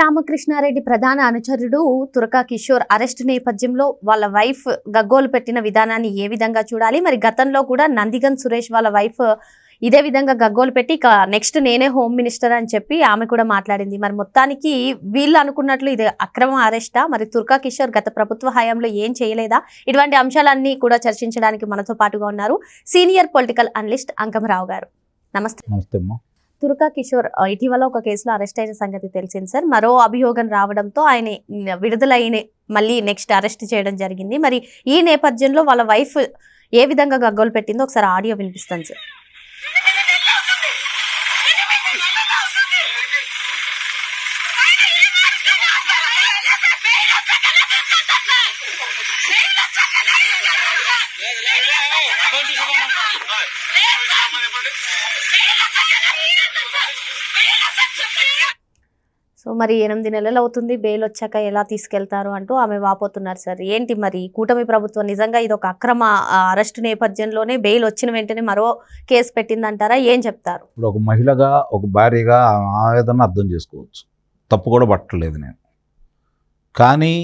రామకృష్ణారెడ్డి ప్రధాన అనుచరుడు తురకా కిషోర్ అరెస్ట్ నేపథ్యంలో వాళ్ళ వైఫ్ గగ్గోలు పెట్టిన విధానాన్ని ఏ విధంగా చూడాలి? మరి గతంలో కూడా నందిగన్ సురేష్ వాళ్ళ వైఫ్ ఇదే విధంగా గగ్గోలు పెట్టి నెక్స్ట్ నేనే హోమ్ మినిస్టర్ అని చెప్పి ఆమె కూడా మాట్లాడింది. మరి మొత్తానికి వీళ్ళు అనుకున్నట్లు ఇది అక్రమ అరెస్టా? మరి తుర్కా కిషోర్ గత ప్రభుత్వ హయాంలో ఏం చేయలేదా? ఇటువంటి అంశాలన్నీ కూడా చర్చించడానికి మనతో పాటుగా ఉన్నారు సీనియర్ పొలిటికల్ అనలిస్ట్ అంకమరావు గారు. నమస్తే. నమస్తే అమ్మా. తురకా కిషోర్ ఇటీవల ఒక కేసులో అరెస్ట్ అయిన సంగతి తెలిసింది సార్ మరో అభియోగం రావడంతో ఆయన విడుదలైన మళ్ళీ నెక్స్ట్ అరెస్ట్ చేయడం జరిగింది మరి ఈ నేపథ్యంలో వాళ్ళ వైఫ్ ఏ విధంగా గగ్గోలు పెట్టిందో ఒకసారి ఆడియో వినిపిస్తాను సార్ సో మరి ఎనిమిది నెలలు అవుతుంది బెయిల్ వచ్చాక ఎలా తీసుకెళ్తారు అంటూ ఆమె వాపోతున్నారు సార్. ఏంటి మరి? కూటమి ప్రభుత్వం నిజంగా ఇది ఒక అక్రమ అరెస్ట్ అరెస్టు నేపథ్యంలోనే బెయిల్ వచ్చిన వెంటనే మరో కేసు పెట్టిందంటారా? ఏం చెప్తారు? ఇప్పుడు ఒక మహిళగా ఒక భార్యగా ఆవేదన అర్థం చేసుకోవచ్చు. తప్పు కూడా పట్టలేదు నేను. కానీ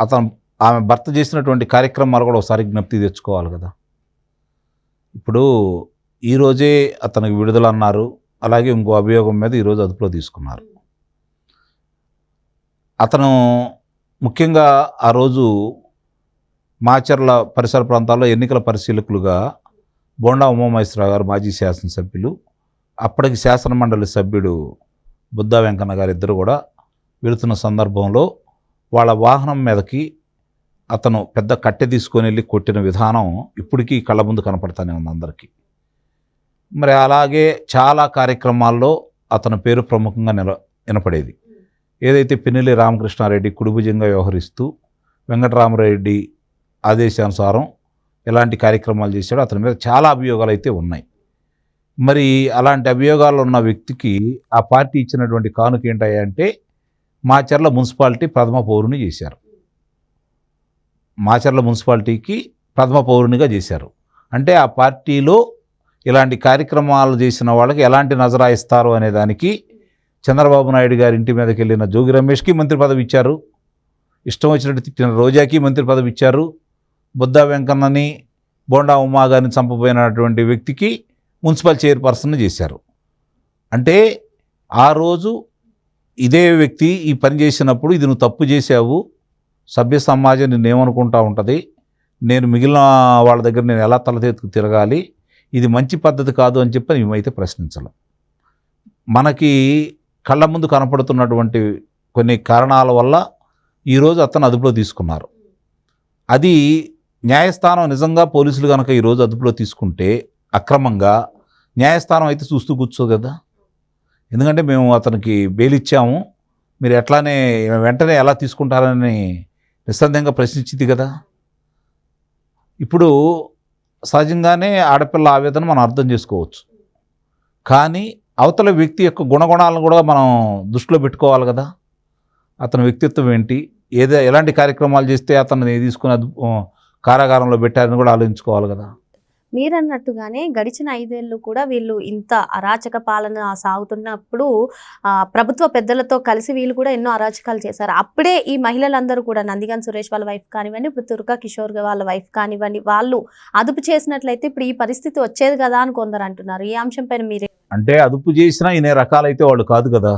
అతను ఆమె భర్త చేసినటువంటి కార్యక్రమాలు కూడా ఒకసారి జ్ఞప్తి తెచ్చుకోవాలి కదా. ఇప్పుడు ఈరోజే అతనికి విడుదల అన్నారు అలాగే ఇంకో అభియోగం మీద ఈరోజు అదుపులో తీసుకున్నారు. అతను ముఖ్యంగా ఆ రోజు మాచర్ల పరిసర ప్రాంతాల్లో ఎన్నికల పరిశీలకులుగా బోండా ఉమామహేశ్వరరావు గారు మాజీ శాసనసభ్యులు అప్పటికి శాసనమండలి సభ్యుడు బుద్ధా వెంకన్న గారు ఇద్దరు కూడా వెళుతున్న సందర్భంలో వాళ్ళ వాహనం మీదకి అతను పెద్ద కట్టె తీసుకొని వెళ్ళి కొట్టిన విధానం ఇప్పటికీ కళ్ళ ముందు కనపడతానే ఉంది అందరికీ. మరి అలాగే చాలా కార్యక్రమాల్లో అతని పేరు ప్రముఖంగా నిల వినపడేది. ఏదైతే పిన్నెల్లి రామకృష్ణారెడ్డి కుడిభుజంగా వ్యవహరిస్తూ వెంకటరామరెడ్డి ఆదేశానుసారం ఎలాంటి కార్యక్రమాలు చేశాడో అతని మీద చాలా అభియోగాలు అయితే ఉన్నాయి. మరి అలాంటి అభియోగాలు ఉన్న వ్యక్తికి ఆ పార్టీ ఇచ్చినటువంటి కానుక ఏంటంటే మాచర్ల మున్సిపాలిటీ ప్రథమ పౌరుని చేశారు. మాచర్ల మున్సిపాలిటీకి ప్రథమ పౌరునిగా చేశారు. అంటే ఆ పార్టీలో ఇలాంటి కార్యక్రమాలు చేసిన వాళ్ళకి ఎలాంటి నజరా ఇస్తారు అనే దానికి చంద్రబాబు నాయుడు గారి ఇంటి మీదకి వెళ్ళిన జోగి రమేష్కి మంత్రి పదవి ఇచ్చారు. ఇష్టం వచ్చినట్టు తిట్టిన రోజాకి మంత్రి పదవి ఇచ్చారు. బుద్ధా వెంకన్నని బోండా ఉమా గారిని చంపబోయినటువంటి వ్యక్తికి మున్సిపల్ చైర్పర్సన్ చేశారు. అంటే ఆ రోజు ఇదే వ్యక్తి ఈ పని చేసినప్పుడు ఇది నువ్వు తప్పు చేసావు సభ్య సమాజం నిన్ను ఏమనుకుంటా ఉంటుంది? నేను మిగిలిన వాళ్ళ దగ్గర నేను ఎలా తలతెత్తుకు తిరగాలి? ఇది మంచి పద్ధతి కాదు అని చెప్పి మేమైతే ప్రశ్నించలేం. మనకి కళ్ళ ముందు కనపడుతున్నటువంటి కొన్ని కారణాల వల్ల ఈరోజు అతను అదుపులో తీసుకున్నారు. అది న్యాయస్థానం నిజంగా పోలీసులు కనుక ఈరోజు అదుపులో తీసుకుంటే అక్రమంగా న్యాయస్థానం అయితే చూస్తూ కూర్చో కదా. ఎందుకంటే మేము అతనికి బెయిల్ ఇచ్చాము. మీరు ఎట్లానే వెంటనే ఎలా తీసుకుంటారని నిస్సందేహంగా ప్రశ్నించింది కదా. ఇప్పుడు సహజంగానే ఆడపిల్ల ఆవేదన మనం అర్థం చేసుకోవచ్చు. కానీ అవతల వ్యక్తి యొక్క గుణగుణాలను కూడా మనం దృష్టిలో పెట్టుకోవాలి కదా. అతని వ్యక్తిత్వం ఏంటి? ఏదో ఎలాంటి కార్యక్రమాలు చేస్తే అతన్ని తీసుకుని కారాగారంలో పెట్టారని కూడా ఆలోచించుకోవాలి కదా. మీరన్నట్టుగానే గడిచిన ఐదేళ్ళు కూడా వీళ్ళు ఇంత అరాచక పాలన సాగుతున్నప్పుడు ప్రభుత్వ పెద్దలతో కలిసి వీళ్ళు కూడా ఎన్నో అరాచకాలు చేశారు. అప్పుడే ఈ మహిళలందరూ కూడా నందిగన్ సురేష్ వాళ్ళ వైఫ్ కానివ్వండి ఇప్పుడు తుర్కా కిషోర్ వాళ్ళ వైఫ్ కానివ్వండి వాళ్ళు అదుపు చేసినట్లయితే ఇప్పుడు ఈ పరిస్థితి వచ్చేది కదా అని కొందరు అంటున్నారు. ఈ అంశం పైన మీరే అంటే అదుపు చేసినా ఇనే రకాలైతే వాళ్ళు కాదు కదా.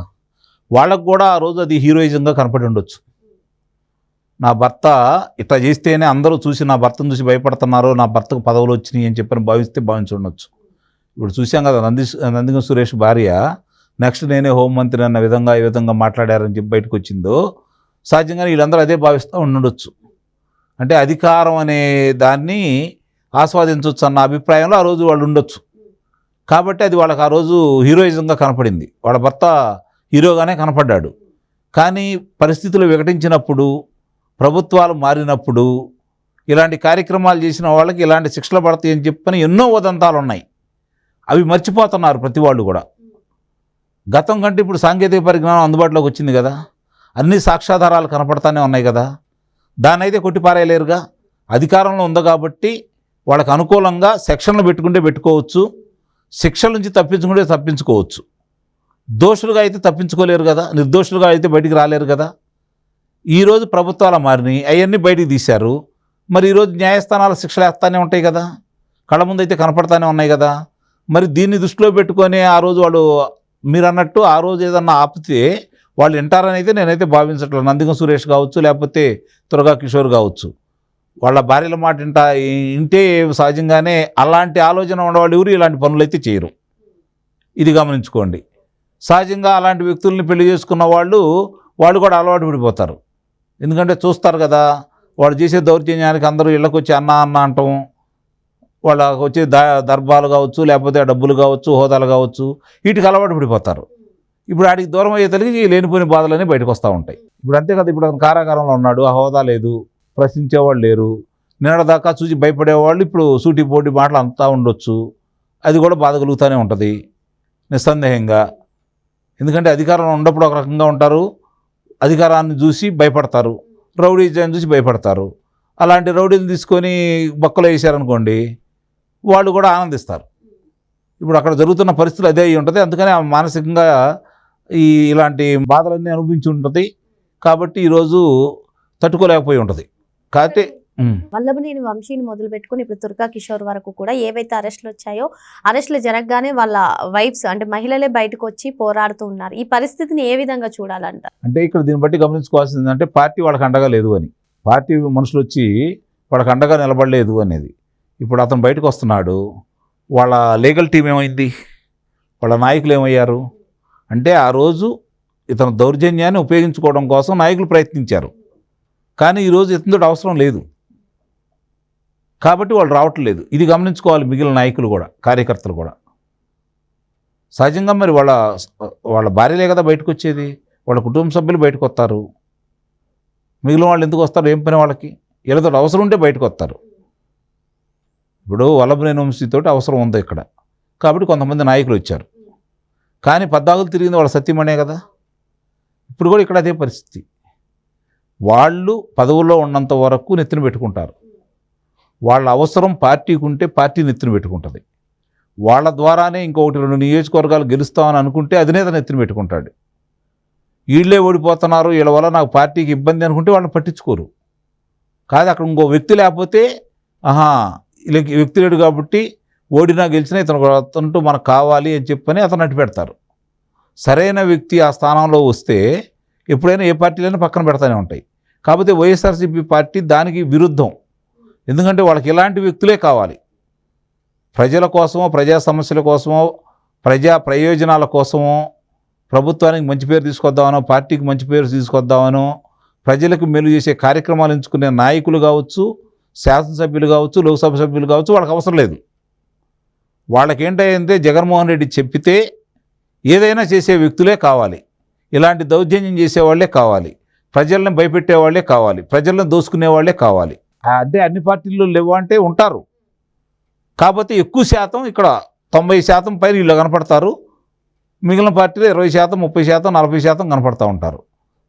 వాళ్ళకు కూడా ఆ రోజు అది హీరోయిజంగా కనపడి ఉండొచ్చు. నా భర్త ఇట్లా చేస్తేనే అందరూ చూసి నా భర్తను చూసి భయపడుతున్నారు నా భర్తకు పదవులు వచ్చినాయి అని చెప్పని భావిస్తే భావించుండొచ్చు ఇప్పుడు చూసాం కదా నంది నందిగం సురేష్ భార్య నెక్స్ట్ నేనే హోంమంత్రి అన్న విధంగా ఈ విధంగా మాట్లాడారని చెప్పి బయటకు వచ్చిందో సహజంగానే వీళ్ళందరూ అదే భావిస్తూ ఉండొచ్చు అంటే అధికారం అనే దాన్ని ఆస్వాదించవచ్చు అన్న అభిప్రాయంలో ఆ రోజు వాళ్ళు ఉండొచ్చు. కాబట్టి అది వాళ్ళకి ఆ రోజు హీరోయిజంగా కనపడింది. వాళ్ళ భర్త హీరోగానే కనపడ్డాడు. కానీ పరిస్థితులు వికటించినప్పుడు ప్రభుత్వాలు మారినప్పుడు ఇలాంటి కార్యక్రమాలు చేసిన వాళ్ళకి ఇలాంటి శిక్షలు పడతాయి అని చెప్పని ఎన్నో ఉదంతాలు ఉన్నాయి. అవి మర్చిపోతున్నారు ప్రతి వాళ్ళు కూడా. గతం కంటే ఇప్పుడు సాంకేతిక పరిజ్ఞానం అందుబాటులోకి వచ్చింది కదా. అన్ని సాక్ష్యాధారాలు కనపడతానే ఉన్నాయి కదా. దాన్ని అయితే కొట్టిపారేయలేరుగా. అధికారంలో ఉంది కాబట్టి వాళ్ళకి అనుకూలంగా సెక్షన్లు పెట్టుకుంటే పెట్టుకోవచ్చు. శిక్షల నుంచి తప్పించుకుంటే తప్పించుకోవచ్చు. దోషులుగా అయితే తప్పించుకోలేరు కదా నిర్దోషులుగా అయితే బయటికి రాలేరు కదా. ఈరోజు ప్రభుత్వాల మారినాయి అవన్నీ బయటికి తీశారు. మరి ఈరోజు న్యాయస్థానాల శిక్షలు వేస్తానే ఉంటాయి కదా కళ్ళ ముందు అయితే కనపడతానే ఉన్నాయి కదా. మరి దీన్ని దృష్టిలో పెట్టుకొని ఆ రోజు వాళ్ళు మీరు అన్నట్టు ఆ రోజు ఏదన్నా ఆపితే వాళ్ళు వింటారని అయితే నేనైతే భావించట్లేదు. నందిగం సురేష్ కావచ్చు లేకపోతే త్వరగా కిషోర్ కావచ్చు. వాళ్ళ భార్యల మాట ఇంట ఇంటే సహజంగానే అలాంటి ఆలోచన ఉన్నవాళ్ళు ఎవరు ఇలాంటి పనులు అయితే చేయరు. ఇది గమనించుకోండి. సహజంగా అలాంటి వ్యక్తుల్ని పెళ్ళి చేసుకున్న వాళ్ళు వాళ్ళు కూడా అలవాటు పడిపోతారు. ఎందుకంటే చూస్తారు కదా వాళ్ళు చేసే దౌర్జన్యానికి అందరూ ఇళ్ళకి వచ్చి అన్న అన్న అంటాం. వాళ్ళకి వచ్చే ద దర్భాలు కావచ్చు లేకపోతే డబ్బులు కావచ్చు హోదాలు కావచ్చు వీటికి అలవాటు పడిపోతారు. ఇప్పుడు ఆడికి దూరం అయ్యే తల్లికి లేనిపోయిన బాధలన్నీ బయటకు వస్తూ ఉంటాయి. ఇప్పుడు అంతే కదా ఇప్పుడు అతను కారాగారంలో ఉన్నాడు ఆ హోదా లేదు. ప్రశ్నించేవాళ్ళు లేరు. నిన్నటిదాకా చూసి భయపడేవాళ్ళు ఇప్పుడు సూటి పోటీ మాటలు అంతా ఉండొచ్చు. అది కూడా బాధ కలుగుతూనే ఉంటుంది. నిస్సందేహంగా. ఎందుకంటే అధికారంలో ఉన్నప్పుడు ఒక రకంగా ఉంటారు. అధికారాన్ని చూసి భయపడతారు. రౌడీజాన్ని చూసి భయపడతారు. అలాంటి రౌడీలు తీసుకొని బొక్కలు వేసారనుకోండి వాళ్ళు కూడా ఆనందిస్తారు. ఇప్పుడు అక్కడ జరుగుతున్న పరిస్థితులు అదే అయి ఉంటుంది. అందుకని మానసికంగా ఈ ఇలాంటి బాధలన్నీ అనుభవించి ఉంటుంది. కాబట్టి ఈరోజు తట్టుకోలేకపోయి ఉంటుంది. ఉమ్, వల్లభనేని వంశీని మొదలు పెట్టుకుని ఇప్పుడు తుర్కా కిషోర్ వరకు కూడా ఏవైతే అరెస్టులు వచ్చాయో అరెస్టులు జరగగానే వాళ్ళ వైఫ్స్ అంటే మహిళలే బయటకు వచ్చి పోరాడుతూ ఉన్నారు. ఈ పరిస్థితిని ఏ విధంగా చూడాలంట? అంటే ఇక్కడ దీన్ని బట్టి గమనించుకోవాల్సింది ఏంటంటే పార్టీ వాళ్ళకి అండగా లేదు అని. పార్టీ మనుషులు వచ్చి వాళ్ళకి అండగా నిలబడలేదు అనేది. ఇప్పుడు అతను బయటకు వస్తున్నాడు. వాళ్ళ లీగల్ టీం ఏమైంది? వాళ్ళ నాయకులు ఏమయ్యారు? అంటే ఆ రోజు ఇతను దౌర్జన్యాన్ని ఉపయోగించుకోవడం కోసం నాయకులు ప్రయత్నించారు. కానీ ఈరోజు ఇతనితో అవసరం లేదు. కాబట్టి వాళ్ళు రావట్లేదు. ఇది గమనించుకోవాలి మిగిలిన నాయకులు కూడా కార్యకర్తలు కూడా. సహజంగా మరి వాళ్ళ వాళ్ళ భార్యలే కదా బయటకు వచ్చేది వాళ్ళ కుటుంబ సభ్యులు బయటకు వస్తారు మిగిలిన వాళ్ళు ఎందుకు వస్తారు? ఏం పని వాళ్ళకి? వీళ్ళతో అవసరం ఉంటే బయటకు వస్తారు ఇప్పుడు వల్లభనేని వంశీతోటి అవసరం ఉంది ఇక్కడ. కాబట్టి కొంతమంది నాయకులు వచ్చారు. కానీ పద్దాకులు తిరిగింది వాళ్ళ సత్యమనే కదా? ఇప్పుడు కూడా ఇక్కడ అదే పరిస్థితి. వాళ్ళు పదవుల్లో ఉన్నంత వరకు నెత్తిన పెట్టుకుంటారు. వాళ్ళ అవసరం పార్టీకి ఉంటే పార్టీ నెత్తిన పెట్టుకుంటుంది. వాళ్ళ ద్వారానే ఇంకొకటి రెండు నియోజకవర్గాలు గెలుస్తామని అనుకుంటే అధినేత నెత్తిన పెట్టుకుంటాడు. వీళ్ళే ఓడిపోతున్నారు వీళ్ళ వల్ల నాకు పార్టీకి ఇబ్బంది అనుకుంటే వాళ్ళని పట్టించుకోరు. కాదు అక్కడ ఇంకో వ్యక్తి లేకపోతే ఆహా వీళ్ళకి వ్యక్తి లేడు కాబట్టి ఓడినా గెలిచినా ఇతను అతను మనకు కావాలి అని చెప్పని అతను అట్టు పెడతారు సరైన వ్యక్తి ఆ స్థానంలో వస్తే ఎప్పుడైనా ఏ పార్టీలైనా పక్కన పెడతానే ఉంటాయి. కాకపోతే వైఎస్ఆర్సీపీ పార్టీ దానికి విరుద్ధం. ఎందుకంటే వాళ్ళకి ఇలాంటి వ్యక్తులే కావాలి. ప్రజల కోసమో ప్రజా సమస్యల కోసమో ప్రజా ప్రయోజనాల కోసమో ప్రభుత్వానికి మంచి పేరు తీసుకొద్దామనో పార్టీకి మంచి పేరు తీసుకొద్దామనో ప్రజలకు మేలు చేసే కార్యక్రమాలు ఎంచుకునే నాయకులు కావచ్చు శాసనసభ్యులు కావచ్చు లోక్సభ సభ్యులు కావచ్చు వాళ్ళకి అవసరం లేదు. వాళ్ళకేంటంటే జగన్మోహన్ రెడ్డి చెప్పితే ఏదైనా చేసే వ్యక్తులే కావాలి. ఇలాంటి దౌర్జన్యం చేసేవాళ్ళే కావాలి. ప్రజలను భయపెట్టే వాళ్ళే కావాలి. ప్రజలను దోసుకునే వాళ్ళే కావాలి. ఆ అంటే అన్ని పార్టీల్లో లేవు అంటే ఉంటారు. కాకపోతే ఎక్కువ శాతం ఇక్కడ తొంభై శాతం పైన వీళ్ళు కనపడతారు. మిగిలిన పార్టీలో ఇరవై శాతం ముప్పై శాతం నలభై శాతం కనపడుతూ ఉంటారు.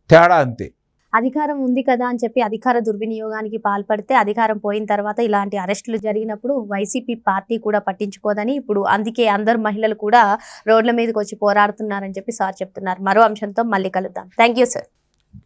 తేడా అంతే. అధికారం ఉంది కదా అని చెప్పి అధికార దుర్వినియోగానికి పాల్పడితే అధికారం పోయిన తర్వాత ఇలాంటి అరెస్టులు జరిగినప్పుడు వైసీపీ పార్టీ కూడా పట్టించుకోదని ఇప్పుడు అందుకే అందరు మహిళలు కూడా రోడ్ల మీదకి వచ్చి పోరాడుతున్నారని చెప్పి సార్ చెప్తున్నారు. మరో అంశంతో మళ్ళీ కలుద్దాం. Thank you sir